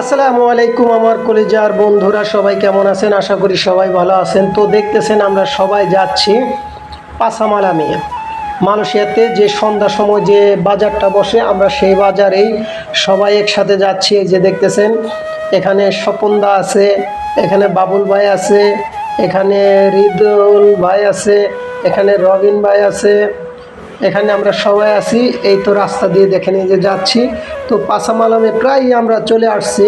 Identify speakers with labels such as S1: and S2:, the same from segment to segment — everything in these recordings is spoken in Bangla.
S1: আসসালামু আলাইকুম আমার কলেজার বন্ধুরা, সবাই কেমন আছেন? আশা করি সবাই ভালো আছেন। তো দেখতেছেন আমরা সবাই যাচ্ছি পাসামালামে মালয়েশিয়াতে যে সন্ধ্যার সময় যে বাজারটা বসে, আমরা সেই বাজারেই সবাই একসাথে যাচ্ছি। এই যে দেখতেছেন, এখানে স্বপনদা আছে, এখানে বাবুল ভাই আছে, এখানে হৃদুল ভাই আছে, এখানে রবিন ভাই আছে এখানে আমরা সবাই আছি, এই তো রাস্তা দিয়ে দেখে নিয়ে যে যাচ্ছি। তো পাসামালামে প্রায় আমরা চলে আসছি।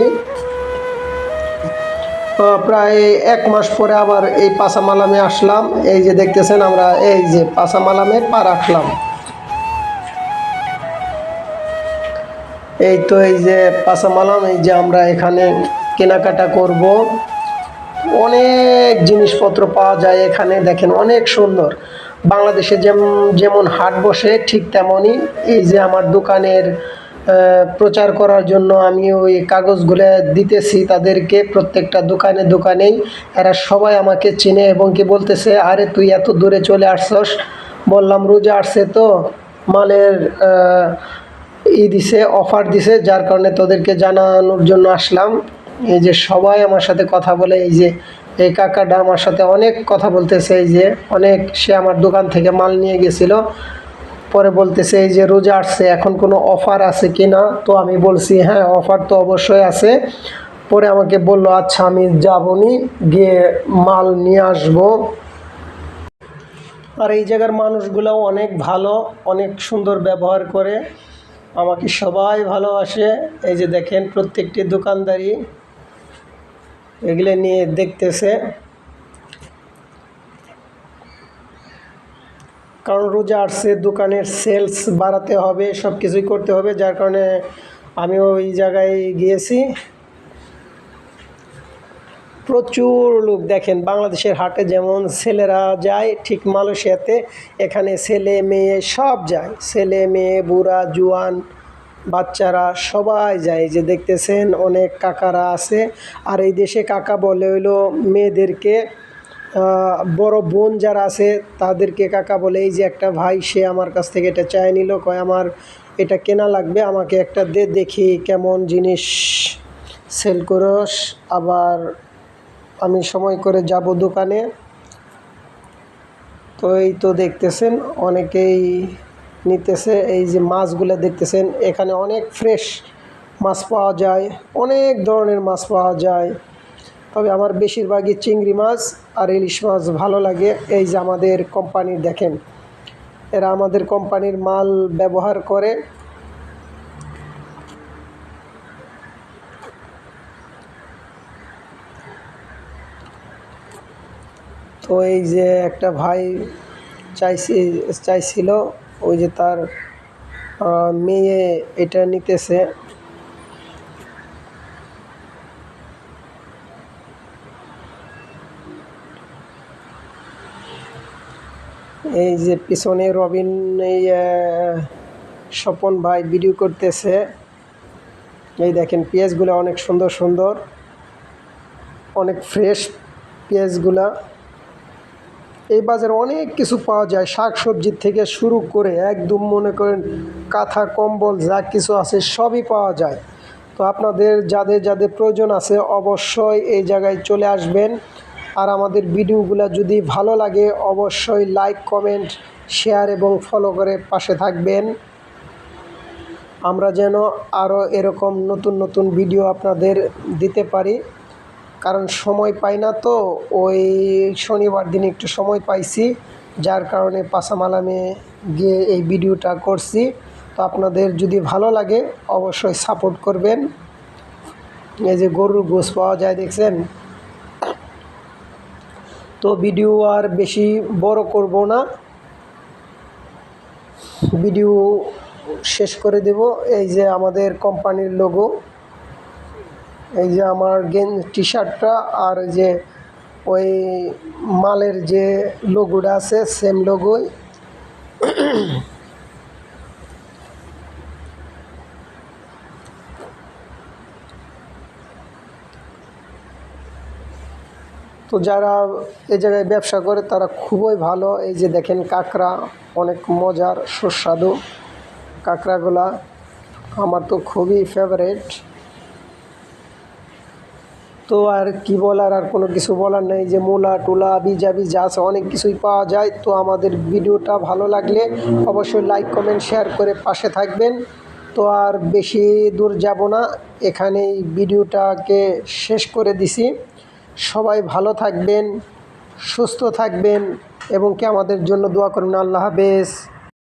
S1: প্রায় এক মাস পরে আবার এই পাসামালামে আসলাম। এই যে দেখতেছেন আমরা, এই যে পাসামালামে পা রাখলাম। এই তো এই যে পাসামালাম, এই যে আমরা এখানে কেনাকাটা করব। অনেক জিনিসপত্র পাওয়া যায় এখানে, দেখেন অনেক সুন্দর। বাংলাদেশে যেমন হাট বসে, ঠিক তেমনই এই যে আমার দোকানের প্রচার করার জন্য আমি ওই কাগজগুলো দিতেছি তাদেরকে প্রত্যেকটা দোকানে দোকানেই। এরা সবাই আমাকে চিনে এবং কি বলতেছে, আরে তুই এত দূরে চলে আসছস? বললাম, রোজা আসছে তো, মালের ই দিছে, অফার দিছে, যার কারণে তোদেরকে জানানোর জন্য আসলাম। এই যে সবাই আমার সাথে কথা বলে, এই যে এই কাকাটা আমার সাথে অনেক কথা বলতেছে, এই যে অনেক সে আমার দোকান থেকে মাল নিয়ে গেছিল। পরে বলতেছে, এই যে রোজা আসছে, এখন কোনো অফার আছে কি না? তো আমি বলছি হ্যাঁ অফার তো অবশ্যই আছে। পরে আমাকে বলল আচ্ছা আমি যাবনি, গিয়ে মাল নিয়ে আসব। আর এই জায়গার মানুষগুলোও অনেক ভালো, অনেক সুন্দর ব্যবহার করে। আমাকে সবাই ভালোবাসে। এই যে দেখেন, প্রত্যেকটি দোকানদারি এগুলো নিয়ে দেখতেছে। কারণ রোজা আসছে, দোকানের সেলস বাড়াতে হবে সব কিছুই করতে হবে, যার কারণে আমি ওই জায়গায় গিয়েছি। প্রচুর লোক দেখেন, বাংলাদেশের হাটে যেমন ছেলেরা যায়, ঠিক মালয়েশিয়াতে এখানে ছেলে, মেয়ে সব যায়। ছেলে, মেয়ে, বুড়া, জুয়ান বাচ্চারা সবাই যায় যে দেখতেছেন অনেক কাকারা আছে। আর এই দেশে কাকা বলে হইল মেয়েদেরকে বড় বোন যারা আছে তাদেরকে কাকা বলে, এই যে একটা ভাই, সে আমার কাছ থেকে এটা চাই নিল, কয় আমার এটা কেনা লাগবে, আমাকে একটা দে, দেখি কেমন জিনিস সেল করস। আবার আমি সময় করে যাব দোকানে। তো এই তো দেখতেছেন, অনেকেই নিতেছে, এই যে মাছগুলো দেখতেছেন, এখানে অনেক ফ্রেশ মাছ পাওয়া যায়, অনেক ধরনের মাছ পাওয়া যায়। তবে আমার বেশিরভাগই চিংড়ি মাছ আর ইলিশ মাছ ভালো লাগে। এই যে আমাদের কোম্পানির দেখেন, এরা আমাদের কোম্পানির মাল ব্যবহার করে। তো এই যে একটা ভাই চাইছি, চাইছিল ওই যে তার মেয়ে এটা নিতেছে। এই যে পিছনে রবিন, এই স্বপন ভাই ভিডিও করতেছে। এই দেখেন, পেঁয়াজগুলো অনেক সুন্দর সুন্দর, অনেক ফ্রেশ পেঁয়াজগুলা। এই বাজারে অনেক কিছু পাওয়া যায় শাক সবজির থেকে শুরু করে একদম মনে করেন কাঁথা, কম্বল, যা কিছু আছে সবই পাওয়া যায়। তো আপনাদের যাদের যাদের প্রয়োজন আছে অবশ্যই এই জায়গায় চলে আসবেন। আর আমাদের ভিডিওগুলো যদি ভালো লাগে অবশ্যই লাইক, কমেন্ট, শেয়ার এবং ফলো করে পাশে থাকবেন। আমরা যেন আরও এরকম নতুন নতুন ভিডিও আপনাদের দিতে পারি। কারণ সময় পাই না তো, ওই শনিবার দিন একটু সময় পাইছি, যার কারণে পাসামালামে গিয়ে এই ভিডিওটা করছি। তো আপনাদের যদি ভালো লাগে, অবশ্যই সাপোর্ট করবেন। এই যে গরুর গোস পাওয়া যায়, দেখছেন? তো ভিডিও আর বেশি বড় করব না। ভিডিও শেষ করে দেব। এই যে আমাদের কোম্পানির লোগো এই যে আমার গেন টি শার্টটা আর যে ওই মালের যে লোগোটা আছে সেম লোগোই তো যারা এই জায়গায় ব্যবসা করে, তারা খুবই ভালো। এই যে দেখেন কাঁকড়া, অনেক মজার সুস্বাদু কাঁকড়াগুলা। আমার তো খুবই ফেভারেট তো আর কি বলার, আর কোনো কিছু বলার নেই যে মোলা, টুলা বিজাবি যা আছে, অনেক কিছুই পাওয়া যায়। তো আমাদের ভিডিওটা ভালো লাগলে অবশ্যই লাইক কমেন্ট শেয়ার করে পাশে থাকবেন। তো আর বেশি দূর যাব না, এখানেই ভিডিওটাকে শেষ করে দিছি। সবাই ভালো থাকবেন, সুস্থ থাকবেন এবং কি আমাদের জন্য দোয়া করবেন? আল্লাহ হাফেজ।